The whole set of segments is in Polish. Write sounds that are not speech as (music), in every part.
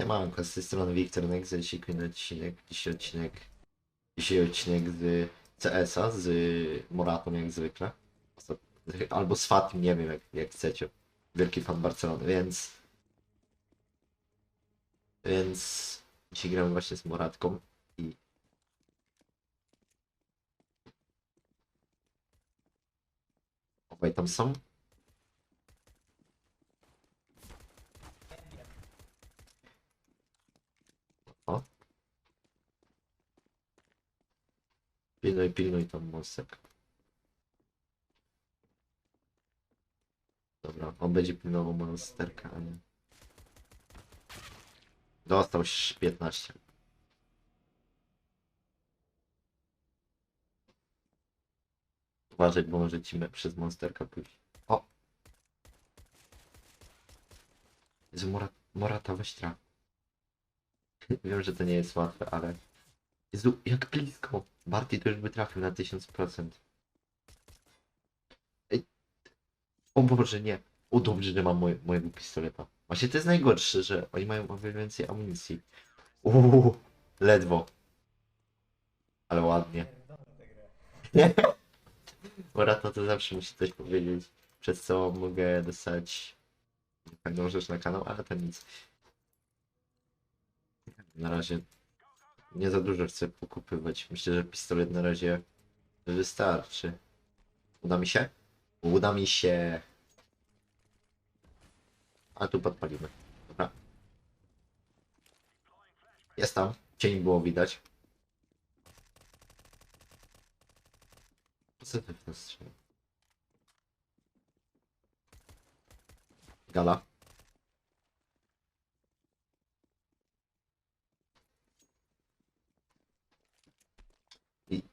Siemanko, z tej strony Wiktor Nex, dzisiaj kolejny odcinek, dzisiaj odcinek, dzisiaj odcinek z CS-a, z Moratą jak zwykle, albo z Fatim, nie wiem jak, jak chcecie, wielki fan Barcelony, więc, więc dzisiaj gramy właśnie z Moratką i obaj tam są, o, pilnuj, tam mostek. Dobra, on będzie pilnował monsterka, a nie. Dostał ś- 15. Uważaj, bo może ci przez monsterka pójść. O! Jezu, Morat, Morata weź. Wiem, że to nie jest łatwe, ale... Jezu, jak blisko! Barty to już by trafił na 1000%. Ej. O Boże, nie. O dobrze, że mam moje, mojego pistoleta. Właśnie to jest najgorsze, że oni mają o wiele więcej amunicji. Uuu, ledwo. Ale ładnie. (laughs) Morata to zawsze musi coś powiedzieć, przez co mogę dostać pewną rzecz na kanał, ale to nic. Na razie nie za dużo chcę pokupywać. Myślę, że pistolet na razie wystarczy. Uda mi się? Uda mi się. A tu podpalimy. Dobra. Jest tam. Cień było widać. Nas strzela? Gala.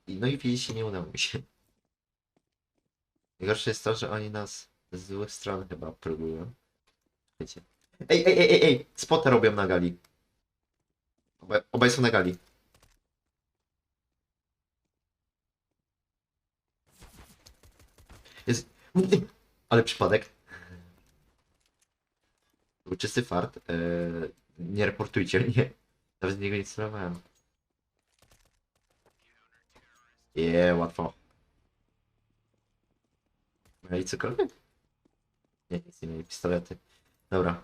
I, no i widzicie, nie udało mi się. Najgorsze jest to, że oni nas z złych stron chyba próbują. Wiecie. Ej, ej, ej, ej, ej! Spotę robią na gali. Obaj, obaj są na gali. Jest... Ale przypadek. Był czysty fart. Eee, nie reportujcie mnie. Nawet niego nie celowałem. Je, łatwo. Mieli cokolwiek? Nie, nic nie mieli, pistolety. Dobra.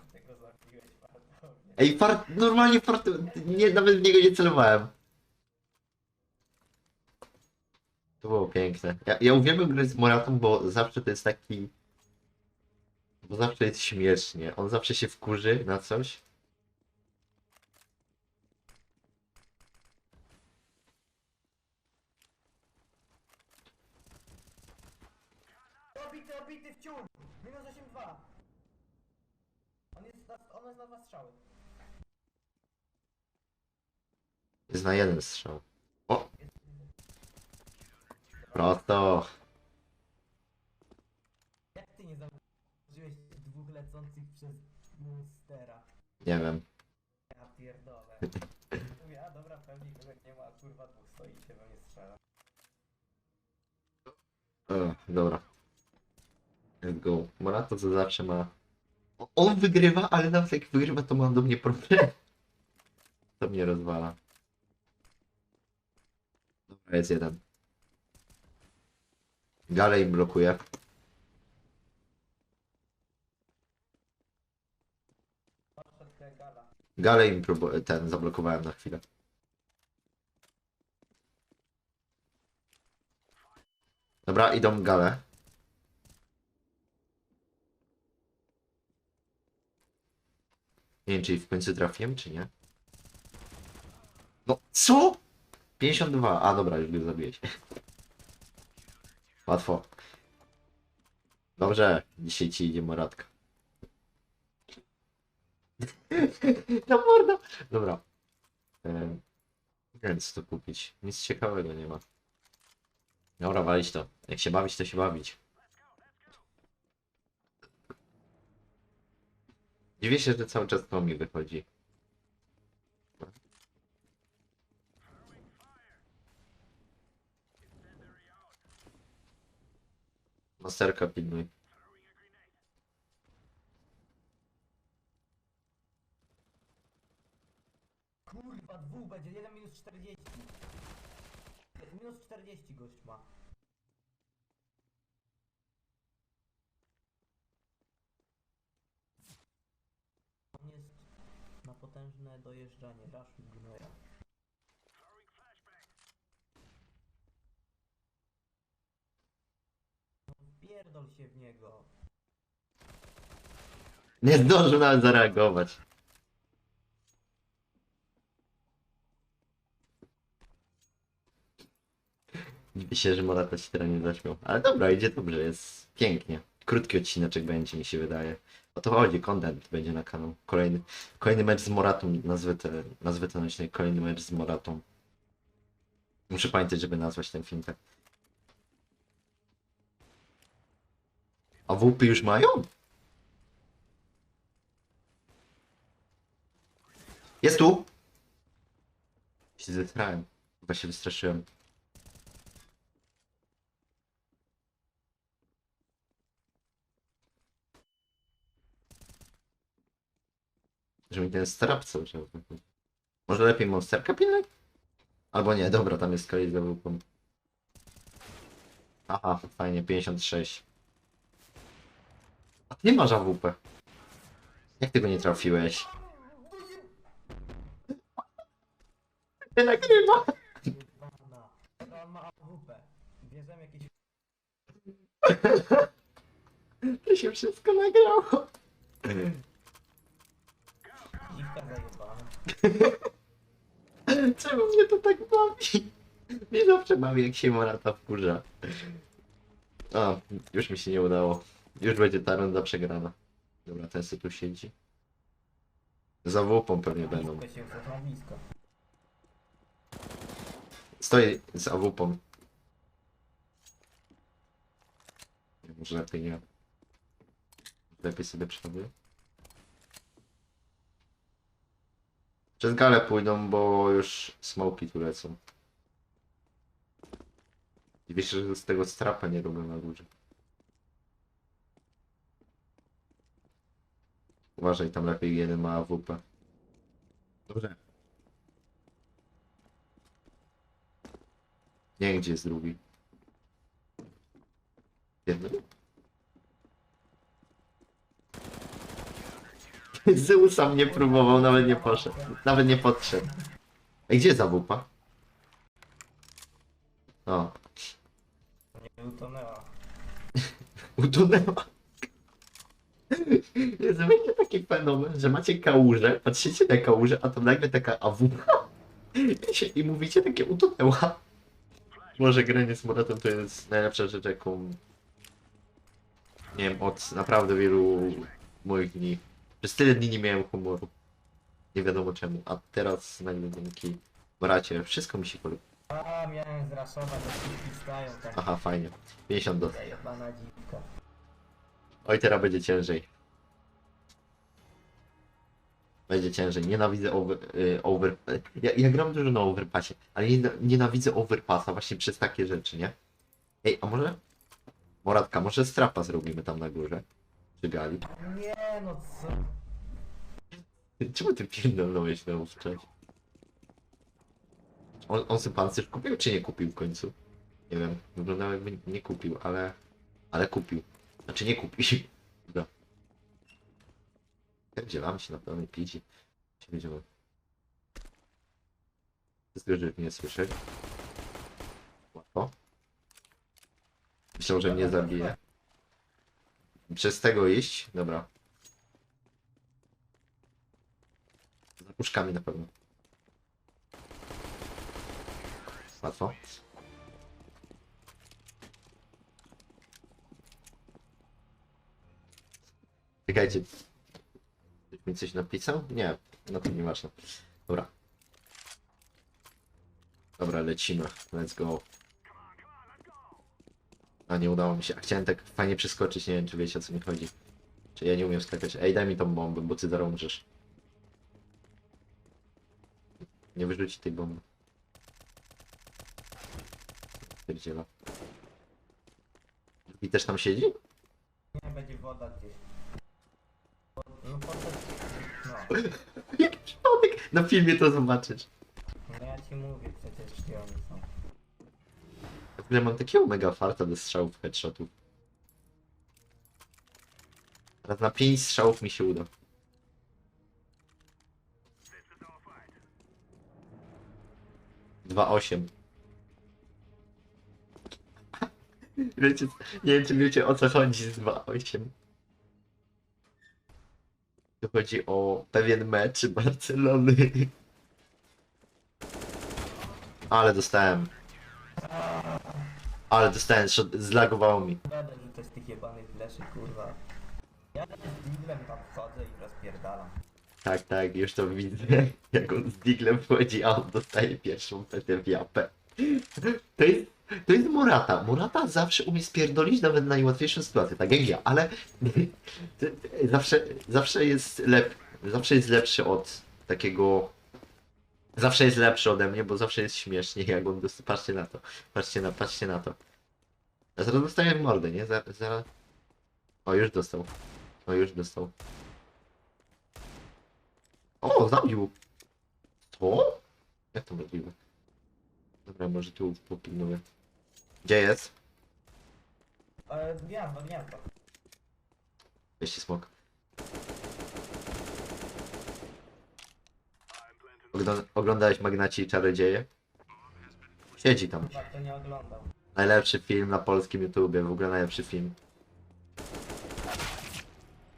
Ej, fart, normalnie fart, nie, nawet w niego nie celowałem. To było piękne. Ja, ja uwielbiam grać z Moratą, bo zawsze to jest taki... Bo zawsze jest śmiesznie. On zawsze się wkurzy na coś. Obity, obity w ciul! Minus 8-2. On jest na, on jest na dwa strzały. Jest na jeden strzał. O! Prosto! Jak ty nie zauważyłeś dwóch lecących przez monstera? Nie wiem. Ja pierdolę. Mówię, a dobra, pewnie kogo nie ma, a kurwa dwóch stoi i się we mnie strzela. E, dobra. Let's go. Morato to zawsze ma... O- On wygrywa, ale nawet jak wygrywa, to mam do mnie problem. To mnie rozwala. Jest jeden. Galej im blokuje. Galej im ten zablokowałem na chwilę. Dobra, idą gale. Nie wiem, czy w końcu trafiłem, czy nie. No, co? 52. A, dobra, już go zabiłeś. (laughs) Łatwo. Dobrze, dzisiaj ci idzie moratka. (laughs) Na mordo. Dobra. Co tu kupić. Nic ciekawego nie ma. Dobra, walić to. Jak się bawić, to się bawić. Dziwię się, że cały czas to mi wychodzi. Masterka pilnuj. Kurwa, dwóch będzie, jeden minus 40. Minus 40 gość ma. On jest na potężne dojeżdżanie, raszuj gnoja. No, Pierdol się w niego. Nie zdążył nawet zareagować. Dziwię się, że Morata się teraz nie zaśmiał. Ale dobra, idzie dobrze, jest pięknie. Krótki odcineczek będzie, mi się wydaje. O to chodzi, content będzie na kanał. Kolejny, kolejny mecz z Moratą, nazwę, te, nazwę odcinek, kolejny mecz z Moratą. Muszę pamiętać, żeby nazwać ten film tak. A WP już mają? Jest tu! Się zestrałem. Chyba się wystraszyłem. Że mi ten strap. Może lepiej monsterka pilnać? Albo nie, dobra, tam jest kolej za łupą. Aha, fajnie, 56. A ty masz AWP. Jak ty go nie trafiłeś? Nie nagrywa! To się wszystko nagrało. Czemu mnie to tak bawi? Nie zawsze bawi, jak się Morata wkurza. A, już mi się nie udało. Już będzie ta runda przegrana. Dobra, ten sobie tu siedzi. Za łupą pewnie będą. Blisko się to ma blisko. Stoi z. Nie, Może lepiej nie. Lepiej sobie przeładuję. Przez galę pójdą, bo już smoki tu lecą. I wiesz, że z tego strapa nie robią na górze. Uważaj, tam lepiej jeden ma AWP. Dobrze. Nie gdzie jest drugi. Jeden? (laughs) Zeus sam nie próbował, nawet nie poszedł. Nawet nie podszedł. Ej, gdzie jest AWP? O, Nie utonęła. (laughs) utonęła. Jest będzie taki fenomen, że macie kałużę, patrzycie na kałużę, a to nagle taka AWP i, mówicie takie utonęła. Może granie z Moratem to jest najlepsza rzecz, jaką nie wiem, od naprawdę wielu moich dni. Przez tyle dni nie miałem humoru. Nie wiadomo czemu, a teraz nagle dzięki Moracie wszystko mi się podoba. A, miałem zraszować, to wszyscy stają tak. Aha, fajnie. 50 do. Oj, teraz będzie ciężej. Będzie ciężej. Nienawidzę over... y, over ja, ja gram dużo na overpassie, ale niena- nienawidzę overpassa właśnie przez takie rzeczy, nie? Ej, a może... Moratka, może strapa zrobimy tam na górze? Przy gali. Nie no co? Czemu ty pierdolnąłeś na wcześniej? On, on sobie pancerz kupił, czy nie kupił w końcu? Nie wiem, wyglądało jakby nie kupił, ale... Ale kupił. Znaczy nie kupił. Wzięłam się na pełnej pici. Się. Wszystko, że mnie słyszeć. Łatwo. Myślał, że mnie zabije. Przez tego iść? Dobra. Za puszkami na pewno. Łatwo. Czekajcie. Mi coś napisał? Nie, no to nieważne. Dobra. Dobra, lecimy. Let's go. A nie udało mi się. A chciałem tak fajnie przeskoczyć, nie wiem czy wiecie o co mi chodzi. Czy ja nie umiem skakać. Ej, daj mi tą bombę, bo ty zaraz umrzesz. Nie wyrzuci tej bomby. Pierdziela. I też tam siedzi? Nie będzie woda gdzieś. No. (laughs) Jaki przypadek! Na filmie to zobaczysz. ci mówię przecież gdzie oni są. Ogóle mam takiego mega farta do strzałów headshotów. Teraz na 5 strzałów mi się uda. Dwa osiem. (laughs) Wiecie, nie wiem czy wiecie o co chodzi z 2-8. Tu chodzi o pewien mecz Barcelony. Ale dostałem. Ale dostałem, shot- zlagowało mi. Będę rzucać tych jebanych fleszy, kurwa. Ja z Diglem tam wchodzę i rozpierdalam. Tak, tak, już to widzę. (laughs) Jak on z Diglem wchodzi, a on dostaje pierwszą petę w japę. To jest, to jest Murata. Murata zawsze umie spierdolić nawet na najłatwiejszą sytuację, tak jak ja, ale (laughs) zawsze, zawsze jest lep, zawsze jest lepszy od takiego zawsze jest lepszy ode mnie, bo zawsze jest śmiesznie, jak on dostaje, patrzcie na to, patrzcie na, patrzcie na to. A zaraz dostaję mordę, nie? Zaraz, zaraz. O, już dostał. O, już dostał. O, zabił! Co? Jak to możliwe? Dobra, może tu popilnuję. Gdzie jest? Ale gniazdo, gniazdo. Weźcie smok. Ogląd oglądałeś Magnaci i Czarodzieje? Siedzi tam. Nie oglądał. Najlepszy film na polskim YouTubie, w ogóle najlepszy film.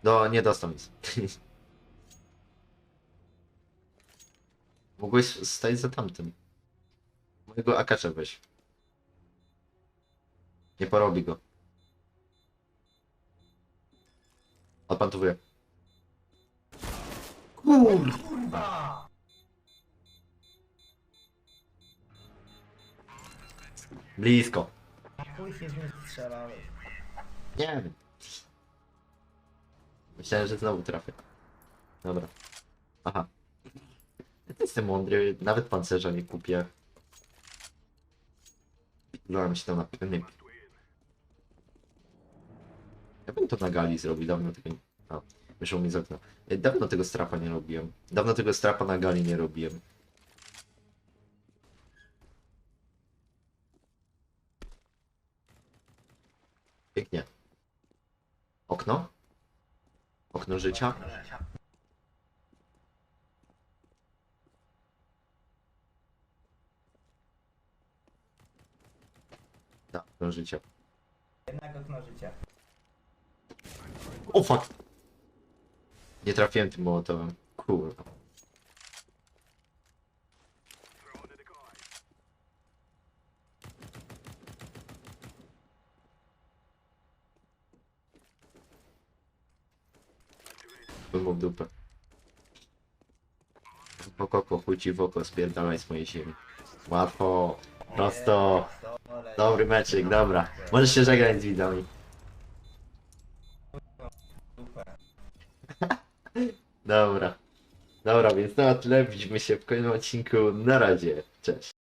No, nie dostał nic. (laughs) Mogłeś stać za tamtym. Mojego akacza weź. Nie porobi go. Odpantowuję. Kur... Kurwa! Blisko. Chuj się z nim strzelałeś. Nie wiem. Myślałem, że znowu trafię. Dobra. Aha. Ja jestem mądry, nawet pancerza nie kupię. Dałem się tam na pewnie. Ja bym to na gali zrobił, dawno tego nie... A, wyszło mi z okna. Dawno tego strapa nie robiłem. Dawno tego strapa na gali nie robiłem. Pięknie. Okno? Okno życia? Tak, okno życia. Jednak okno życia. O fuck! Nie trafiłem tym mołotowem. Kurwa. Bym w dupę. Oko, chuj ci w oko, spierdalaj z mojej ziemi. Łatwo, prosto. Dobry meczyk, dobra. Możesz się żegnać z widzami. (laughs) Dobra. Dobra, więc na tyle widzimy się w kolejnym odcinku. Na razie. Cześć.